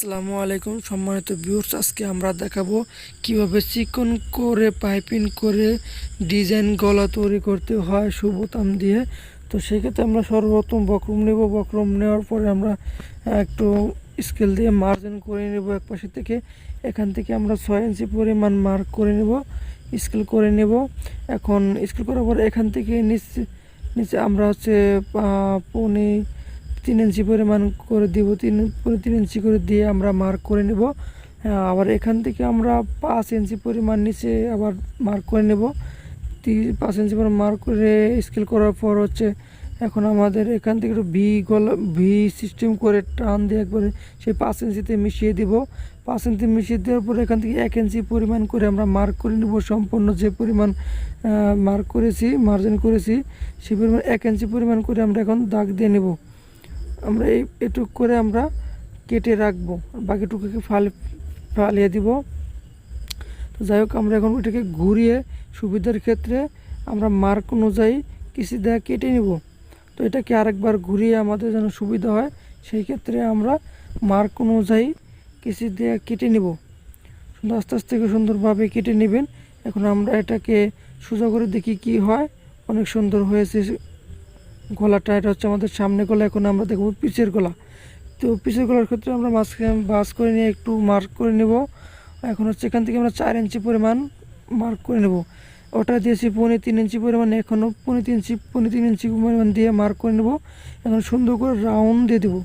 আসসালামু আলাইকুম সম্মানিত ভিউয়ার্স আজকে আমরা দেখাবো কীভাবে চিকন করে পাইপিং করে ডিজাইন গলা তৈরি করতে হয় সুবোতাম দিয়ে। তো সেক্ষেত্রে আমরা সর্বপ্রথম বক্রম নেব। বক্রম নেওয়ার পরে আমরা একটু স্কেল দিয়ে মার্জিন করে নেব এক পাশে থেকে। এখান থেকে আমরা ছয় ইঞ্চি পরিমাণ মার্ক করে নেব স্কেল করে নেব। এখন স্কেল করার পরে এখান থেকে নিচে নিচে আমরা হচ্ছে আহ, পৌনে তিন ইঞ্চি পরিমাণ করে দিব, তিন পরে, তিন ইঞ্চি করে দিয়ে আমরা মার্ক করে নেব। আবার এখান থেকে আমরা পাঁচ ইঞ্চি পরিমাণ নিচে আবার মার্ক করে নেব। পাঁচ ইঞ্চি পরিমাণ মার্ক করে স্কেল করার পর হচ্ছে এখন আমাদের এখান থেকে একটু ভি গলা ভি সিস্টেম করে টান দিয়ে একবারে সেই পাঁচ ইঞ্চিতে মিশিয়ে দিব। পাঁচ ইঞ্চি মিশিয়ে দেওয়ার পর এখান থেকে এক ইঞ্চি পরিমাণ করে আমরা মার্ক করে নেব। সম্পূর্ণ যে পরিমাণ মার্ক করেছি মার্জিন করেছি, সেই পরিমাণ এক ইঞ্চি পরিমাণ করে আমরা এখন দাগ দিয়ে নেব। আমরা এই এটুক করে আমরা কেটে রাখব। বাকিটুকুকে ফাল, ফালিয়ে দিব। তো যাই হোক, আমরা এখন ওইটাকে ঘুরিয়ে সুবিধার ক্ষেত্রে আমরা মার্ক অনুযায়ী কিছু দেয়া কেটে নিব। তো এটাকে আরেকবার ঘুরিয়ে আমাদের যেন সুবিধা হয়, সেই ক্ষেত্রে আমরা মার্ক অনুযায়ী কিছু দেয়া কেটে নিব। সুন্দর আস্তে আস্তে সুন্দরভাবে কেটে নেবেন। এখন আমরা এটাকে সোজা করে দেখি কি হয়। অনেক সুন্দর হয়েছে গলাটা, এটা হচ্ছে আমাদের সামনে গলা, এখন আমরা দেখব পিচের গলা। তো পিচের গলার ক্ষেত্রে আমরা মাঝখানে বাস করে নিয়ে একটু মার্ক করে নেব। এখন হচ্ছে এখান থেকে আমরা চার ইঞ্চি পরিমাণ মার্ক করে নেব। ওটা দিয়েছি পৌনে তিন ইঞ্চি পরিমাণ, এখনও পৌনে তিন ইঞ্চি, পৌনে তিন ইঞ্চি পরিমাণ দিয়ে মার্ক করে নেব। এখন সুন্দর করে রাউন্ড দিয়ে দেবো।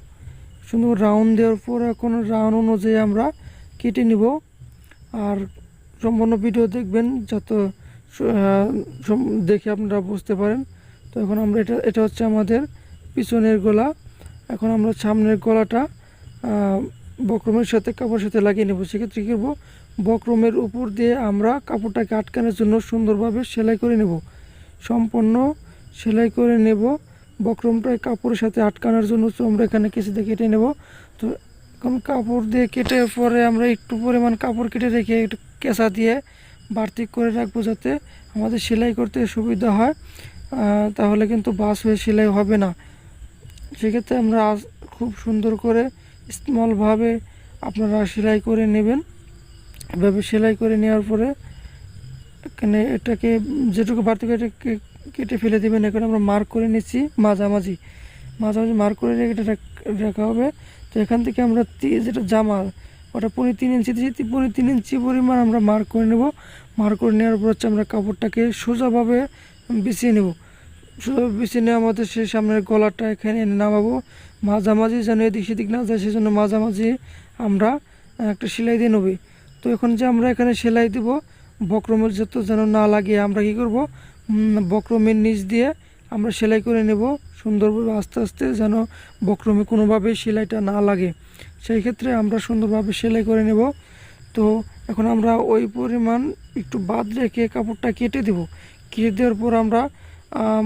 সুন্দর করে রাউন্ড দেওয়ার পর এখন রাউন্ড অনুযায়ী আমরা কেটে নিব। আর সম্পূর্ণ ভিডিও দেখবেন, যাতে দেখে আপনারা বুঝতে পারেন। তো এখন আমরা এটা এটা হচ্ছে আমাদের পিছনের গলা। এখন আমরা সামনের গলাটা বক্রমের সাথে, কাপড়ের সাথে লাগিয়ে নেব। সেক্ষেত্রে কী করব? বক্রমের উপর দিয়ে আমরা কাপড়টাকে আটকানোর জন্য সুন্দরভাবে সেলাই করে নেব। সম্পূর্ণ সেলাই করে নেব। বক্রমটা কাপড়ের সাথে আটকানোর জন্য আমরা এখানে কেসে দিয়ে কেটে নেব। তো এখন কাপড় দিয়ে কেটে পরে আমরা একটু পরিমাণ কাপড় কেটে রেখে একটু কেঁচা দিয়ে বাড়তি করে রাখব যাতে আমাদের সেলাই করতে সুবিধা হয়। তাহলে কিন্তু বাস হয়ে সেলাই হবে না। সেক্ষেত্রে আমরা খুব সুন্দর করে স্মলভাবে আপনারা সেলাই করে নেবেন। এভাবে সেলাই করে নেওয়ার পরে এখানে এটাকে যেটুকু বাড়তি এটাকে কেটে ফেলে দেবেন। এখানে আমরা মার্ক করে নিচ্ছি মাঝামাঝি। মাঝামাঝি মার্ক করে রেখে এটা রাখা হবে। তো এখান থেকে আমরা যেটা জামা, ওটা পনেরো তিন ইঞ্চি দিয়েছি। পনেরো তিন ইঞ্চি পরিমাণ আমরা মার্ক করে নেব। মার্ক করে নেওয়ার পর হচ্ছে আমরা কাপড়টাকে সোজাভাবে বিছিয়ে নেব। সোজা বিছিয়ে নেওয়া আমাদের সেই সামনের গলাটা এখানে এনে নামাবো। মাঝামাঝি যেন এদিক সেদিক না যায়, সেজন্য মাঝামাঝি আমরা একটা সেলাই দিয়ে নেবে। তো এখন যে আমরা এখানে সেলাই দিব, বক্রমের যত যেন না লাগে, আমরা কি করব? বক্রমের নিচ দিয়ে আমরা সেলাই করে নেব। সুন্দরভাবে আস্তে আস্তে যেন বক্রমে কোনোভাবে সেলাইটা না লাগে। সেই ক্ষেত্রে আমরা সুন্দরভাবে সেলাই করে নেব। তো এখন আমরা ওই পরিমাণ একটু বাদ রেখে কাপড়টা কেটে দেব। কেটে দেওয়ার পর আমরা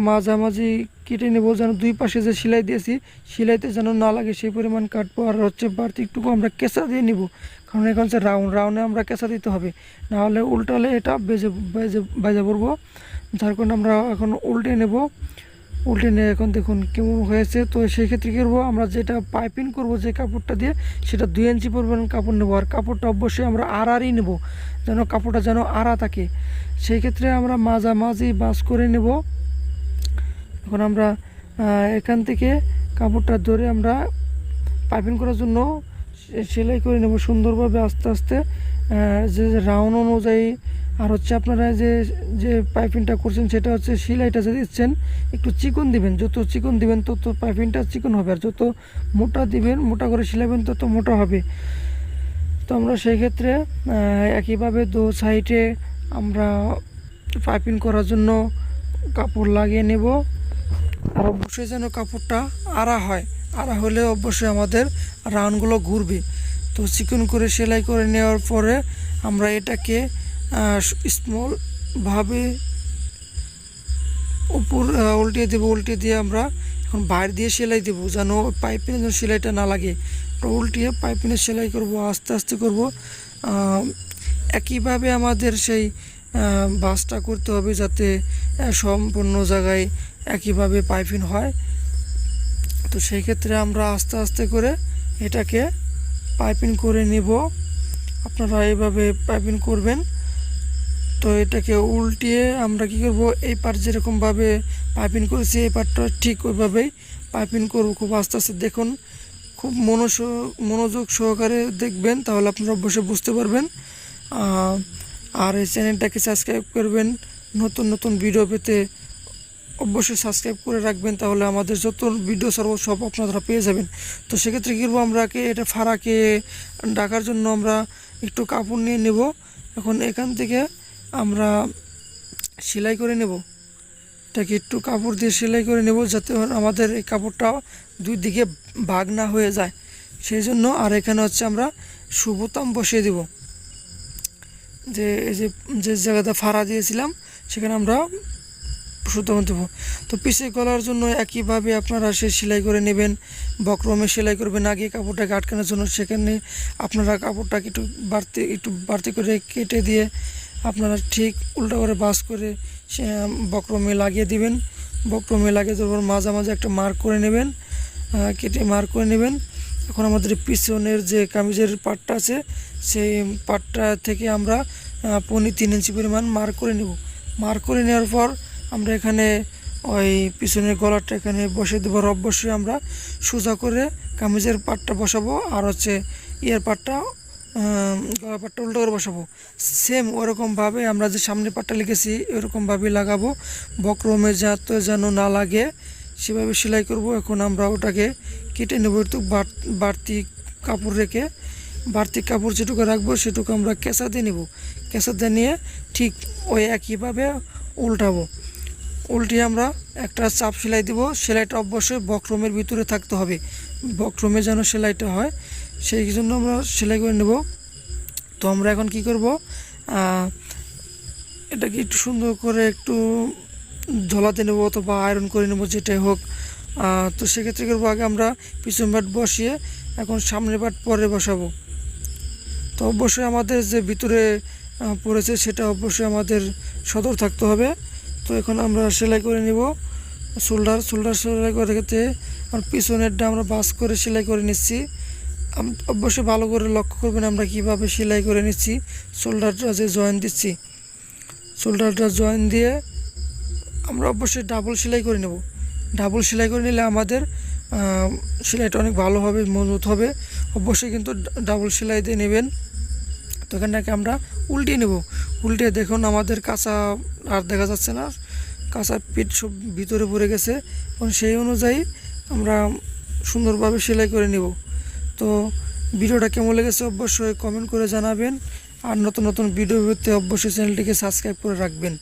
মাঝামাঝি কেটে নেব যেন দুই পাশে যে সেলাই দিয়েছি, সেলাইতে যেন না লাগে সেই পরিমাণ কাটবো। আর হচ্ছে বাড়তি একটুকু আমরা কেঁচা দিয়ে নিব, কারণ এখন হচ্ছে রাউন্ড, রাউন্ডে আমরা কেঁচা দিতে হবে। নাহলে উল্টালে এটা বেজে বেজে, বাজে পড়ব। যার কারণে আমরা এখন উল্টে নেব। উল্টে নিয়ে এখন দেখুন কেমন হয়েছে। তো সেই ক্ষেত্রে কী করব, আমরা যেটা পাইপিং করব যে কাপড়টা দিয়ে, সেটা দুই ইঞ্চি পরিমাণ কাপড় নেব। আর কাপড়টা অবশ্যই আমরা আড়ারই নেব, যেন কাপড়টা যেন আড়া থাকে। সেই ক্ষেত্রে আমরা মাঝামাঝি বাস করে নেব। এখন আমরা এখান থেকে কাপড়টা ধরে আমরা পাইপিং করার জন্য সেলাই করে নেব সুন্দরভাবে আস্তে আস্তে। যে রাউন্ড অনুযায়ী আর হচ্ছে আপনারা যে যে পাইপিংটা করছেন সেটা হচ্ছে সেলাইটা যে দিচ্ছেন, একটু চিকন দিবেন। যত চিকন দিবেন তত পাইপিংটা চিকন হবে আর যত মোটা দিবেন, মোটা করে সেলাইবেন তত মোটা হবে। তো আমরা সেই ক্ষেত্রে একইভাবে দু সাইডে আমরা পাইপিং করার জন্য কাপড় লাগিয়ে নেব আর অবশ্যই যেন কাপড়টা আড়া হয়। আড়া হলে অবশ্যই আমাদের রানগুলো ঘুরবে। তো চিকন করে সেলাই করে নেওয়ার পরে আমরা এটাকে স্মলভাবে উপর উল্টে দেবো উল্টে দিয়ে আমরা এখন বাইরে দিয়ে সেলাই দেবো যেন পাইপিনে যেন সেলাইটা না লাগে। উল্টিয়ে পাইপিনে সেলাই করব, আস্তে আস্তে করব। একইভাবে আমাদের সেই বাসটা করতে হবে যাতে সম্পূর্ণ জায়গায় একইভাবে পাইপিং হয়। তো সেই ক্ষেত্রে আমরা আস্তে আস্তে করে এটাকে পাইপিং করে নিব। আপনারা এইভাবে পাইপিং করবেন। তো এটাকে উল্টিয়ে আমরা কি করব, এই পার যেরকমভাবে পাইপিং করেছি, এই পারটা ঠিক ওইভাবেই পাইপিং করব। খুব আস্তে আস্তে দেখুন, খুব মনোস, মনোযোগ সহকারে দেখবেন, তাহলে আপনারা অবশ্যই বুঝতে পারবেন। আর এই চ্যানেলটাকে সাবস্ক্রাইব করবেন, নতুন নতুন ভিডিও পেতে অবশ্যই সাবস্ক্রাইব করে রাখবেন, তাহলে আমাদের যত ভিডিও সর্ব সব আপনারা পেয়ে যাবেন। তো সেক্ষেত্রে কী করব আমরা কে এটা ফাড়াকে ডাকার জন্য আমরা একটু কাপড় নিয়ে নেব। এখন এখান থেকে আমরা সেলাই করে নেব। এটাকে একটু কাপড় দিয়ে সেলাই করে নেব, যাতে আমাদের এই কাপড়টা দুই দিকে ভাগ না হয়ে যায়। সেই জন্য আর এখানে হচ্ছে আমরা সুবোতাম বসিয়ে দেব। যে এই যে যে জায়গাটা ফাড়া দিয়েছিলাম, সেখানে আমরা সুতরাং দেবো। তো পিসে গলার জন্য একইভাবে আপনারা সে সেলাই করে নেবেন, বক্রমে সেলাই করবেন, আগে কাপড়টাকে আটকানোর জন্য। সেখানে আপনারা কাপড়টাকে একটু বাড়তি একটু বাড়তি করে কেটে দিয়ে আপনারা ঠিক উল্টা করে বাস করে সে বক্রমে লাগিয়ে দিবেন। বক্রমে লাগিয়ে দেওয়ার পর মাঝে মাঝে একটা মার্ক করে নেবেন কেটে মার্ক করে নেবেন। এখন আমাদের পিছনের যে কামিজের পাটটা আছে, সেই পাটটা থেকে আমরা আহ, পনি তিন ইঞ্চি পরিমাণ মার্ক করে নেব। মার্ক করে নেওয়ার পর আমরা এখানে ওই পিছনের গলাটা এখানে বসে দেবো আর অবশ্যই আমরা সোজা করে কামিজের পাটটা বসাবো আর হচ্ছে ইয়ের পাটটা গলা পাটটা উল্টো করে বসাবো। সেম ওরকমভাবে আমরা যে সামনে পাটটা লিখেছি ওরকমভাবে লাগাবো। বক্রমে যাতে যেন না লাগে সেভাবে সেলাই করব। এখন আমরা ওটাকে কেটে নেব একটু বাড়- বাড়তি কাপড় রেখে। বাড়তি কাপড় যেটুকু রাখব সেটুকু আমরা কেঁচা দিয়ে নেব। দিয়ে নিয়ে ঠিক ওই একইভাবে উল্টাবো। উল্টিয়ে আমরা একটা চাপ সেলাই দিব। সেলাইটা অবশ্যই বক্রমের ভিতরে থাকতে হবে। বক্রমে যেন সেলাইটা হয়, সেই জন্য আমরা সেলাই করে নেব। তো আমরা এখন কি করব? এটাকে একটু সুন্দর করে একটু ঝলাতে নেব অথবা আয়রন করে নেব, যেটাই হোক। তো সেক্ষেত্রে করব? আগে আমরা পিছন বাট বসিয়ে এখন সামনের বাট পরে বসাবো। তো অবশ্যই আমাদের যে ভিতরে পড়েছে, সেটা অবশ্যই আমাদের সদর থাকতে হবে। তো এখন আমরা সেলাই করে নিব, শোল্ডার শোল্ডার সেলাই করে ক্ষেত্রে আর পিছনেরটা আমরা বাস করে সেলাই করে নিচ্ছি। অবশ্যই ভালো করে লক্ষ্য করবেন আমরা কীভাবে সেলাই করে নিচ্ছি, শোল্ডারটা যে জয়েন দিচ্ছি। শোল্ডারটা জয়েন দিয়ে আমরা অবশ্যই ডাবল সেলাই করে নেব। ডাবল সেলাই করে নিলে আমাদের সেলাইটা অনেক ভালো হবে, মজবুত হবে। অবশ্যই কিন্তু ডাবল সেলাই দিয়ে নেবেন। তো এখানটাকে আমরা উল্টিয়ে নেব। উল্টে দেখুন আমাদের কাঁচা আর দেখা যাচ্ছে না। কাঁচা পিঠ সব ভিতরে পড়ে গেছে। এবং সেই অনুযায়ী আমরা সুন্দরভাবে সেলাই করে নেব। তো ভিডিওটা কেমন লেগেছে অবশ্যই কমেন্ট করে জানাবেন। আর নতুন নতুন ভিডিও পেতে অবশ্যই চ্যানেলটিকে সাবস্ক্রাইব করে রাখবেন।